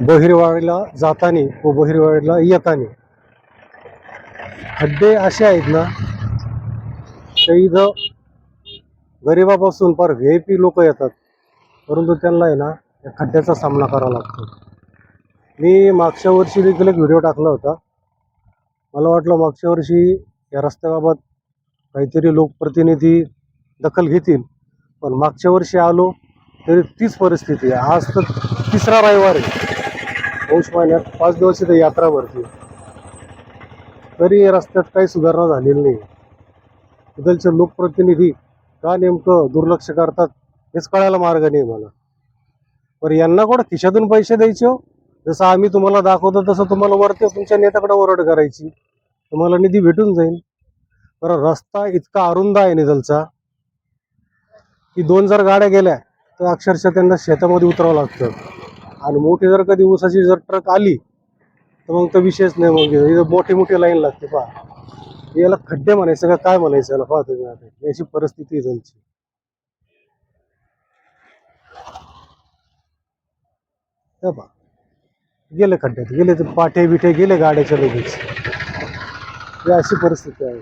बहिरवाडीला जाताना व बहिरवाडीला येताना. खड्डे असे आहेत ना ते इथं गरिबापासून फार व्ही आय पी लोक येतात परंतु त्यांना आहे ना या खड्ड्याचा सामना करावा लागतो. मी मागच्या वर्षी देखील एक व्हिडिओ टाकला होता. मला वाटलं मागच्या वर्षी या रस्त्याबाबत काहीतरी लोकप्रतिनिधी दखल घेतील पण मागच्या वर्षी आलो तरी तीच परिस्थिती आहे. आज तर तिसरा रविवार आहे. पौष महिन्यात पाच दिवस इथं यात्रा भरते. तरी रस्त्यात काही सुधारणा झालेली नाही. इथलचे लोकप्रतिनिधी का नेमकं दुर्लक्ष करतात हेच कळायला मार्ग नाही मला. पण यांना कुठं खिशातून पैसे द्यायचे हो? जसं आम्ही तुम्हाला दाखवतो तसं तुम्हाला वरती तुमच्या नेत्याकडे ओरड करायची. तुम्हाला निधी भेटून जाईल. बरं रस्ता इतका अरुंद आहे निधलचा की दोन जर गाड्या गेल्या तर अक्षरशः त्यांना शेतामध्ये उतरावं लागतं. आणि मोठी जर कधी ऊसाची जर ट्रक आली तर मग तर विषयच नाही. मग इथं मोठी मोठी लाईन लागते पहा. याला खड्डे म्हणायचं का काय म्हणायचं याला पाहतो मी आता. याची परिस्थिती त्यांची. हे पहा. गेले खड्ड्यात. गेले ते पाठे बिठे गेले गाड्याच्या लगेच. अशी परिस्थिती आहे.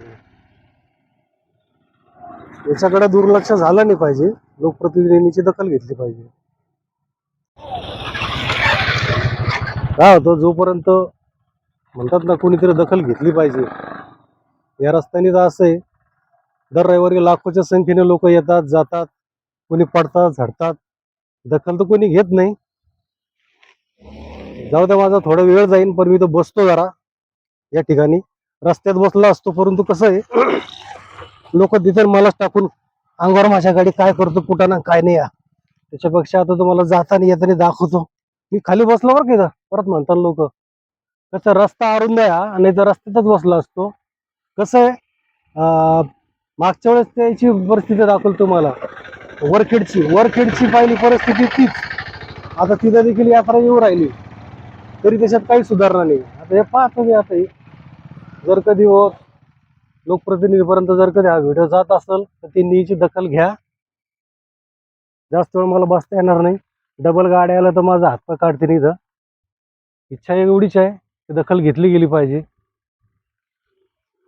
याच्याकडे दुर्लक्ष झालं नाही पाहिजे. लोकप्रतिनिधींची दखल घेतली पाहिजे. काय होतं जोपर्यंत म्हणतात ना कोणीतरी दखल घेतली पाहिजे या रस्त्याने तर असं आहे. दर रविवारी लाखोच्या संख्येने लोक येतात जातात कोणी पडतात झडतात. दखल तर कोणी घेत नाही. जाऊ द्या माझा थोडा वेळ जाईन पण मी तर बसतो जरा. या ठिकाणी रस्त्यात बसला असतो परंतु कसं आहे लोक तिथे मलाच टाकून अंगावर माझ्या गाडी काय करतो कुठं काय नाही या. त्याच्यापेक्षा आता तुम्हाला जाताना येताना दाखवतो. मी खाली बसलो बरं का परत म्हणतात लोक कसं रस्ता अरुंद आहे हा, तर रस्त्यातच बसला असतो. कसं आहे मागच्या वेळेस त्याची परिस्थिती दाखवली तुम्हाला. वरखेडची वरखेडची पाहिली परिस्थिती तीच. आता तिथं देखील यात्रा येऊ राहिली. तरी त्याच्यात काही सुधारणा नाही. आता हे पाहतो मी आता हे. जर कधी हो लोकप्रतिनिधीपर्यंत जर कधी हा व्हिडिओ जात असेल तर त्यांनी याची दखल घ्या. जास्त वेळ मला बसता येणार नाही. डबल गाड्या आल्या तर माझा हातपाय काढते नाही इथं. इच्छा एवढीच आहे की दखल घेतली गेली पाहिजे.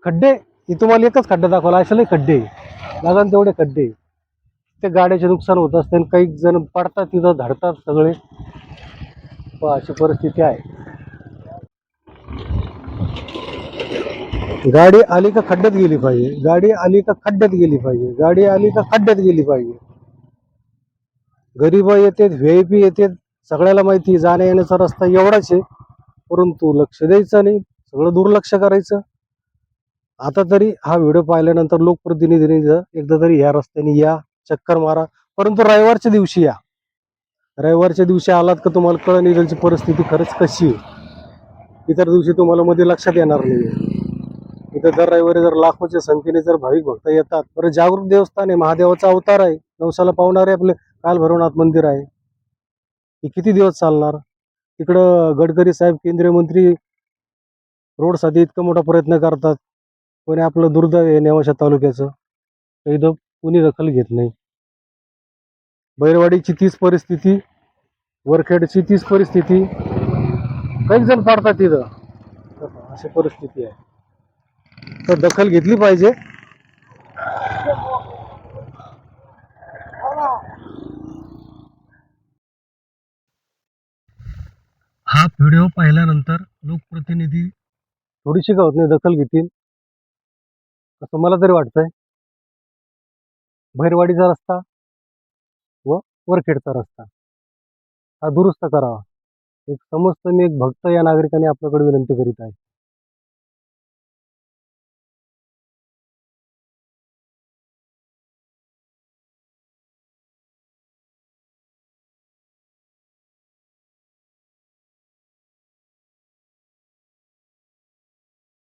खड्डे हे तुम्हाला एकच खड्डा दाखवला अशा नाही खड्डे लागन तेवढे खड्डे ते गाड्याचे नुकसान होत असते आणि काही जण पडतात तिथं धडतात सगळे. अशी परिस्थिती आहे. गाडी आली का खड्ड्यात गेली पाहिजे. गाडी आली का खड्ड्यात गेली पाहिजे. गाडी आली का खड्ड्यात गेली पाहिजे. गरीब येतात व्ही आय पी येतात सगळ्याला माहिती आहे, जाण्या येण्याचा रस्ता एवढाच आहे. परंतु लक्ष द्यायचं नाही सगळं दुर्लक्ष करायचं. आता तरी हा व्हिडिओ पाहिल्यानंतर लोकप्रतिनिधींनी एकदा तरी या रस्त्याने या चक्कर मारा. परंतु रविवारच्या दिवशी या. रविवारच्या दिवशी आलात का तुम्हाला कळण इथलची परिस्थिती खरंच कशी आहे. इतर दिवशी तुम्हाला मध्ये लक्षात येणार नाही. इथं दर रविवारी जर लाखोच्या संख्येने जर भाविक भक्त येतात बरं जागरूक देवस्थान आहे महादेवाचा अवतार आहे नवसाला पावणारे आपले काल भैरवनाथ मंदिर आहे. हे किती दिवस चालणार? तिकडं गडकरी साहेब केंद्रीय मंत्री रोडसाठी इतका मोठा प्रयत्न करतात पण आपलं दुर्दैव आहे नेवाशा तालुक्याचं. तर इथं कुणी दखल घेत नाही. बैरवाडीची तीच परिस्थिती वरखेडची तीच परिस्थिती काही जण पाडतात तिथं अशी परिस्थिती आहे. तर दखल घेतली पाहिजे. हा व्हिडिओ पाहिल्यानंतर लोकप्रतिनिधी थोडीशी गावत नाही दखल घेतील. असं मला तरी वाटतंय. भैरवाडीचा रस्ता व वरखेडचा रस्ता. हा दुरुस्त करावा. एक समस्त मी एक भक्त या नागरिकाने आपल्याकडे विनंती करीत आहे.